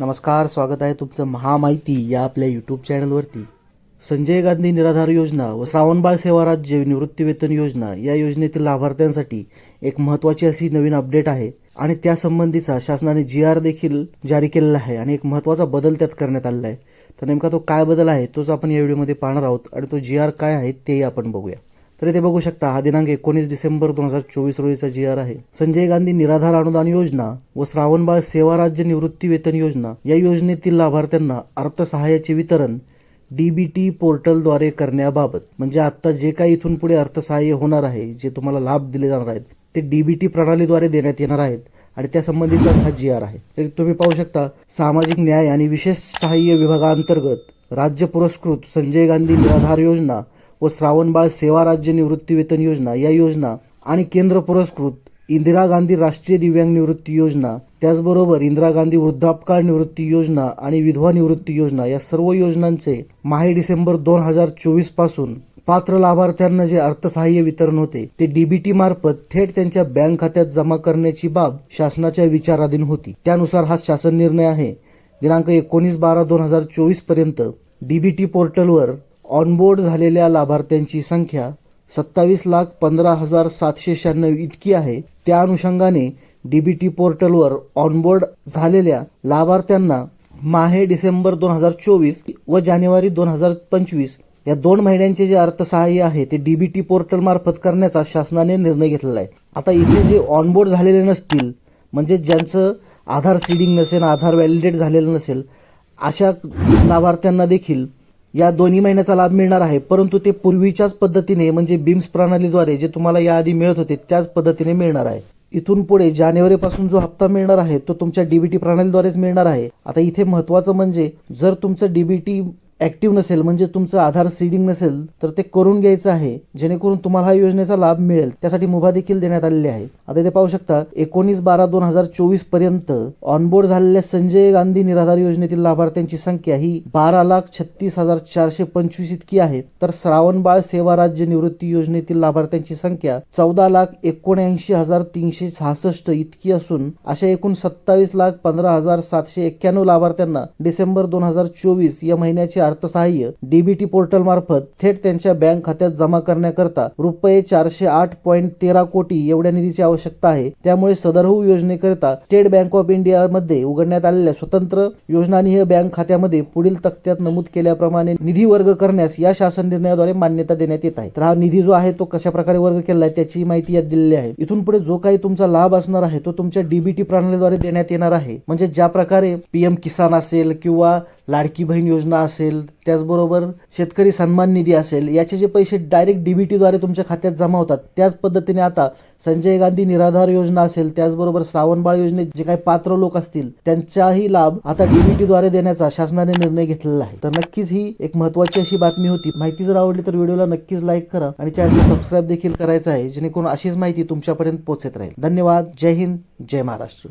नमस्कार स्वागत आहे तुमचं महामाहिती या आपल्या यूट्यूब चॅनलवरती संजय गांधी निराधार योजना व श्रावणबाळ सेवा राज्य निवृत्तीवेतन योजना या योजनेतील लाभार्थ्यांसाठी एक महत्त्वाची अशी नवीन अपडेट आहे आणि त्या संबंधीचा शासनाने जी आर देखील जारी केलेला आहे आणि एक महत्त्वाचा बदल त्यात करण्यात आलेला आहे. तर नेमका तो काय बदल आहे तोच आपण या व्हिडिओमध्ये पाहणार आहोत आणि तो जी आर काय आहे तेही आपण बघूया. तर इथे बघू शकता हा दिनांक एकोणीस डिसेंबर दोन हजार चोवीस रोजीचा जी आर आहे. संजय गांधी निराधार अनुदान योजना व श्रावणबाळ सेवा राज्य निवृत्ती वेतन योजना या योजनेतील लाभार्थ्यांना अर्थसहाय्याचे वितरण डीबीटी पोर्टलद्वारे करण्याबाबत म्हणजे आता जे काही इथून पुढे अर्थसहाय्य होणार आहे जे तुम्हाला लाभ दिले जाणार आहेत ते डीबीटी प्रणालीद्वारे देण्यात येणार आहेत आणि त्या संबंधीचा हा जी आर आहे. तर तुम्ही पाहू शकता सामाजिक न्याय आणि विशेष सहाय्य विभागाअंतर्गत राज्य पुरस्कृत संजय गांधी निराधार योजना व श्रावणबाळ सेवा राज्य निवृत्ती वेतन योजना या योजना आणि केंद्र पुरस्कृत इंदिरा गांधी राष्ट्रीय दिव्यांग निवृत्ती योजना त्याचबरोबर इंदिरा गांधी वृद्धापकाळ निवृत्ती योजना आणि विधवा निवृत्ती योजना या सर्व योजनांचे माहे डिसेंबर दोन हजार चोवीसपासून पात्र लाभार्थ्यांना जे अर्थसहाय्य वितरण होते ते डीबीटी मार्फत थेट त्यांच्या बँक खात्यात जमा करण्याची बाब शासनाच्या विचाराधीन होती. त्यानुसार हा शासन निर्णय आहे. दिनांक एकोणीस बारा दोन हजार चोवीसपर्यंत डीबीटी पोर्टलवर ऑनबोर्ड झालेल्या लाभार्थ्यांची संख्या सत्तावीस लाख पंधरा हजार सातशे शहाण्णव इतकी आहे. त्या अनुषंगाने डीबीटी पोर्टलवर ऑनबोर्ड झालेल्या लाभार्थ्यांना माहे डिसेंबर दोन हजार चोवीस व जानेवारी दोन हजार पंचवीस या दोन महिन्यांचे जे अर्थसहाय्य आहे ते डीबीटी पोर्टल मार्फत करण्याचा शासनाने निर्णय घेतलेला आहे. आता इथे जे ऑनबोर्ड झालेले नसतील म्हणजे ज्यांचं आधार सीडिंग नसेल आधार व्हॅलिडेट झालेलं नसेल अशा लाभार्थ्यांना देखील या दोन्ही महिन्याचा लाभ मिळणार आहे. परंतु ते पूर्वीच्याच पद्धतीने म्हणजे बिम्स प्रणालीद्वारे जे तुम्हाला याआधी मिळत होते त्याच पद्धतीने मिळणार आहे. इथून पुढे जानेवारीपासून जो हप्ता मिळणार आहे तो तुमच्या डीबीटी प्रणालीद्वारेच मिळणार आहे. आता इथे महत्वाचं म्हणजे जर तुमचं डीबीटी ॲक्टिव्ह नसेल म्हणजे तुमचं आधार सीडिंग नसेल तर ते करून घ्यायचं आहे जेणेकरून तुम्हाला हा योजनेचा लाभ मिळेल. त्यासाठी मुभा देखील देण्यात आलेली आहे. आता इथे पाहू शकता एकोणीस बारा दोन हजार चोवीसपर्यंत ऑनबोर्ड झालेल्या संजय गांधी निराधार योजनेतील लाभार्थ्यांची संख्या ही बारा लाख छत्तीस हजार चारशे पंचवीस इतकी आहे. तर श्रावणबाळ सेवा राज्य निवृत्ती योजनेतील लाभार्थ्यांची संख्या चौदा लाख एकोणऐंशी हजार तीनशे सहासष्ट इतकी असून अशा एकूण सत्तावीस लाख पंधरा हजार सातशे एक्क्याण्णव लाभार्थ्यांना डिसेंबर दोन हजार चोवीस या महिन्याच्या अर्थसहाय्य डीबीटी पोर्टल मार्फत थेट त्यांच्या बँक खात्यात जमा करण्याकरता रुपये चारशे आठ पॉईंट तेरा कोटी एवढ्या निधीची आवश्यकता आहे. त्यामुळे सदरहू योजनेकरिता स्टेट बँक ऑफ इंडिया मध्ये उघडण्यात आलेल्या स्वतंत्र योजनानिय बँक खात्यामध्ये पुढील तक्त्यात नमूद केल्याप्रमाणे निधी वर्ग करण्यास या शासन निर्णयाद्वारे मान्यता देण्यात येत आहे. तर हा निधी जो आहे तो कशा प्रकारे वर्ग केला आहे त्याची माहिती यात दिलेली आहे. इथून पुढे जो काही तुमचा लाभ असणार आहे तो तुमच्या डीबीटी प्रणालीद्वारे देण्यात येणार आहे. म्हणजे ज्या प्रकारे पीएम किसान असेल किंवा लाडकी बहीण योजना असेल त्याचबरोबर शेतकरी सन्मान निधी असेल याचे जे पैसे डायरेक्ट डीबीटीद्वारे तुमच्या खात्यात जमा होतात त्याच पद्धतीने आता संजय गांधी निराधार योजना असेल त्याचबरोबर श्रावणबाळ योजनेत जे काही पात्र लोक असतील त्यांचाही लाभ आता डीबीटीद्वारे देण्याचा शासनाने निर्णय घेतलेला आहे. तर नक्कीच ही एक महत्वाची अशी बातमी होती. माहिती जर आवडली तर व्हिडिओला नक्कीच लाईक करा आणि चॅनल सबस्क्राईब देखील करायचं आहे जेणेकरून अशीच माहिती तुमच्यापर्यंत पोहोचत राहील. धन्यवाद. जय हिंद. जय महाराष्ट्र.